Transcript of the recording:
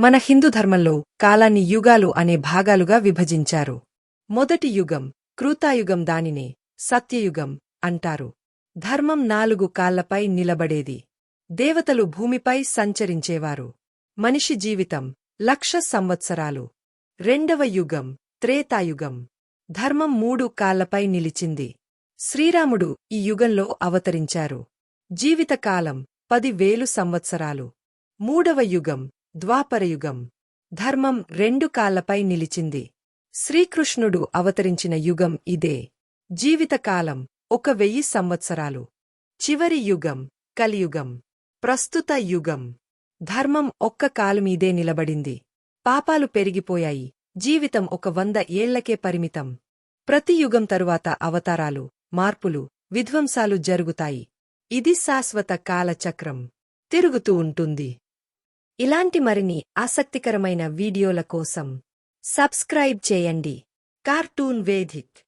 మన హిందూ ధర్మంలో కాలాన్ని యుగాలు అనే భాగాలుగా విభజించారు. మొదటి యుగం క్రూతాయుగం దానినే సత్యయుగం అంటారు. ధర్మం నాలుగు కాళ్ళపై నిలబడేది. దేవతలు భూమిపై సంచరించేవారు. మనిషి జీవితం లక్ష సంవత్సరాలు. రెండవ యుగం త్రేతాయుగం. ధర్మం మూడు కాళ్ళపై నిలిచింది. శ్రీరాముడు ఈ యుగంలో అవతరించారు. జీవితకాలం పదివేలు సంవత్సరాలు. మూడవ యుగం ద్వాపరయుగం. ధర్మం రెండు కాళ్ళపై నిలిచింది. శ్రీకృష్ణుడు అవతరించిన యుగం ఇదే. జీవితకాలం ఒక వెయ్యి సంవత్సరాలు. చివరి యుగం కలియుగం. ప్రస్తుత యుగం. ధర్మం ఒక్క కాలుమీదే నిలబడింది. పాపాలు పెరిగిపోయాయి. జీవితం ఒక వంద ఏళ్ళకే పరిమితం. ప్రతి యుగం తరువాత అవతారాలు మార్పులు విధ్వంసాలు జరుగుతాయి. ఇది శాశ్వత కాలచక్రం. తిరుగుతూ ఉంటుంది. ఇలాంటి మరిన్ని ఆసక్తికరమైన వీడియోల కోసం సబ్స్క్రైబ్ చేయండి. Cartoon Vedic.